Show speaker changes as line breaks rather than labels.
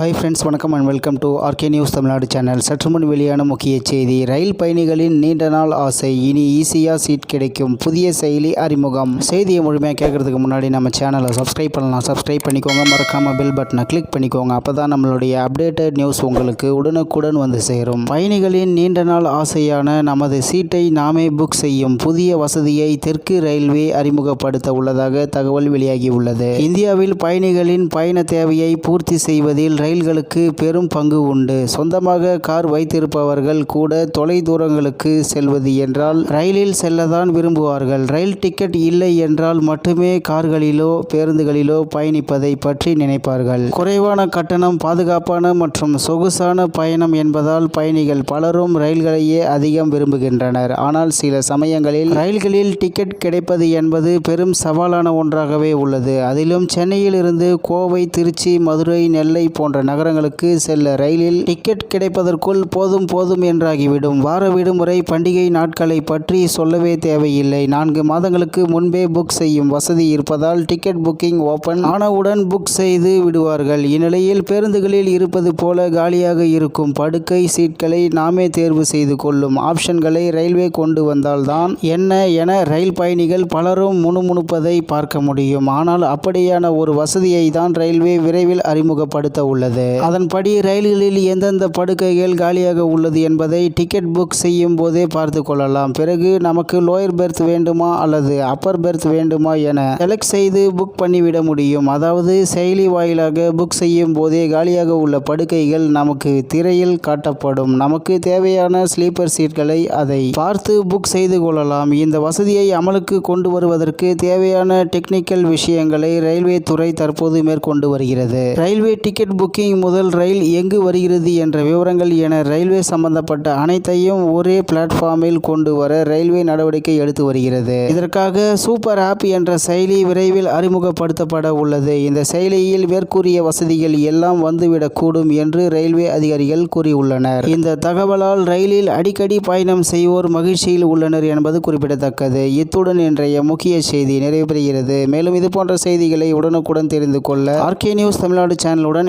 Hi friends வணக்கம் and welcome to RK news Tamil Nadu channel சற்று முன் வெளியான முக்கிய செய்தி ரயில் பயணிகளின் நீண்ட நாள் ஆசை இனி ஈஸியாக சீட் கிடைக்கும் புதிய செயலி அறிமுகம். செய்தியை முழுமையாக கேட்கறதுக்கு முன்னாடி நம்ம சேனலை சப்ஸ்கிரைப் பண்ணலாம். சப்ஸ்கிரைப் பண்ணிக்கோங்க மறக்காமல் பெல் பட்டனை கிளிக் பண்ணிக்கோங்க. அப்போ தான் நம்மளுடைய அப்டேட்டட் நியூஸ் உங்களுக்கு உடனுக்குடன் வந்து சேரும். பயணிகளின் நீண்ட நாள் ஆசையான நமது சீட்டை நாமே புக் செய்யும் புதிய வசதியை தெற்கு ரயில்வே அறிமுகப்படுத்த உள்ளதாக தகவல் வெளியாகியுள்ளது இந்தியாவில் பயணிகளின் பயண தேவையை பூர்த்தி செய்வதில் ரயில்களுக்கு பெரும் பங்கு உண்டு. சொந்தமாக கார் வைத்திருப்பவர்கள் கூட தொலை தூரங்களுக்கு செல்வது என்றால் ரயிலில் செல்லதான் விரும்புவார்கள். ரயில் டிக்கெட் இல்லை என்றால் மட்டுமே கார்களிலோ பேருந்துகளிலோ பயணிப்பதை பற்றி நினைப்பார்கள். குறைவான கட்டணம் பாதுகாப்பான மற்றும் சொகுசான பயணம் என்பதால் பயணிகள் பலரும் ரயில்களையே அதிகம் விரும்புகின்றனர். ஆனால் சில சமயங்களில் ரயில்களில் டிக்கெட் கிடைப்பது என்பது பெரும் சவாலான ஒன்றாகவே உள்ளது. அதிலும் சென்னையில் இருந்து கோவை திருச்சி மதுரை நெல்லை போன்ற நகரங்களுக்கு செல்ல ரயிலில் டிக்கெட் கிடைப்பதற்குள் போதும் போதும் என்றாகிவிடும். வார விடுமுறை பண்டிகை நாட்களை பற்றி சொல்லவே தேவையில்லை. நான்கு மாதங்களுக்கு முன்பே புக் செய்யும் வசதி இருப்பதால் டிக்கெட் புக்கிங் ஓபன் ஆனவுடன் புக் செய்து விடுவார்கள். இந்நிலையில் பேருந்துகளில் இருப்பது போல காலியாக இருக்கும். படுக்கை சீட்களை நாமே தேர்வு செய்து கொள்ளும். ஆப்ஷன்களை ரயில்வே கொண்டு வந்தால்தான் என்ன என ரயில் பயணிகள் பலரும் முணுமுணுப்பதை பார்க்க முடியும். ஆனால் அப்படியான ஒரு வசதியை தான் ரயில்வே விரைவில் அறிமுகப்படுத்த உள்ளது. அதன்படி ரயில்களில் எந்தெந்த படுக்கைகள் காலியாக உள்ளது என்பதை டிக்கெட் புக் செய்யும் போதே பார்த்து கொள்ளலாம். பிறகு நமக்கு லோயர் பெர்த் வேண்டுமா அல்லது அப்பர் பெர்த் வேண்டுமா என செலக்ட் செய்து புக் பண்ணிவிட முடியும். அதாவது செயலி வாயிலாக புக் செய்யும் போதே காலியாக உள்ள படுக்கைகள் நமக்கு திரையில் காட்டப்படும். நமக்கு தேவையான ஸ்லீப்பர் சீட்களை அதை பார்த்து புக் செய்து கொள்ளலாம். இந்த வசதியை அமலுக்கு கொண்டு வருவதற்கு தேவையான டெக்னிக்கல் விஷயங்களை ரயில்வே துறை தற்போது மேற்கொண்டு வருகிறது. ரயில்வே டிக்கெட் புக் புக்கிங் முதல் ரயில் எங்கு வருகிறது என்ற விவரங்கள் என ரயில்வே சம்பந்தப்பட்ட அனைத்தையும் ஒரே பிளாட்ஃபார்மில் கொண்டு வர ரயில்வே நடவடிக்கை எடுத்து வருகிறது. இதற்காக சூப்பர் ஆப் என்ற செயலி விரைவில் அறிமுகப்படுத்தப்பட உள்ளது. இந்த செயலியில் மேற்கூறிய வசதிகள் எல்லாம் வந்துவிடக்கூடும் என்று ரயில்வே அதிகாரிகள் கூறியுள்ளனர். இந்த தகவலால் ரயிலில் அடிக்கடி பயணம் செய்வோர் மகிழ்ச்சியில் உள்ளனர் என்பது குறிப்பிடத்தக்கது. இத்துடன் இன்றைய முக்கிய செய்தி நிறைவு பெறுகிறது மேலும் இது போன்ற செய்திகளை உடனுக்குடன் தெரிந்து கொள்ள ஆர்கே நியூஸ் தமிழ்நாடு சேனலுடன்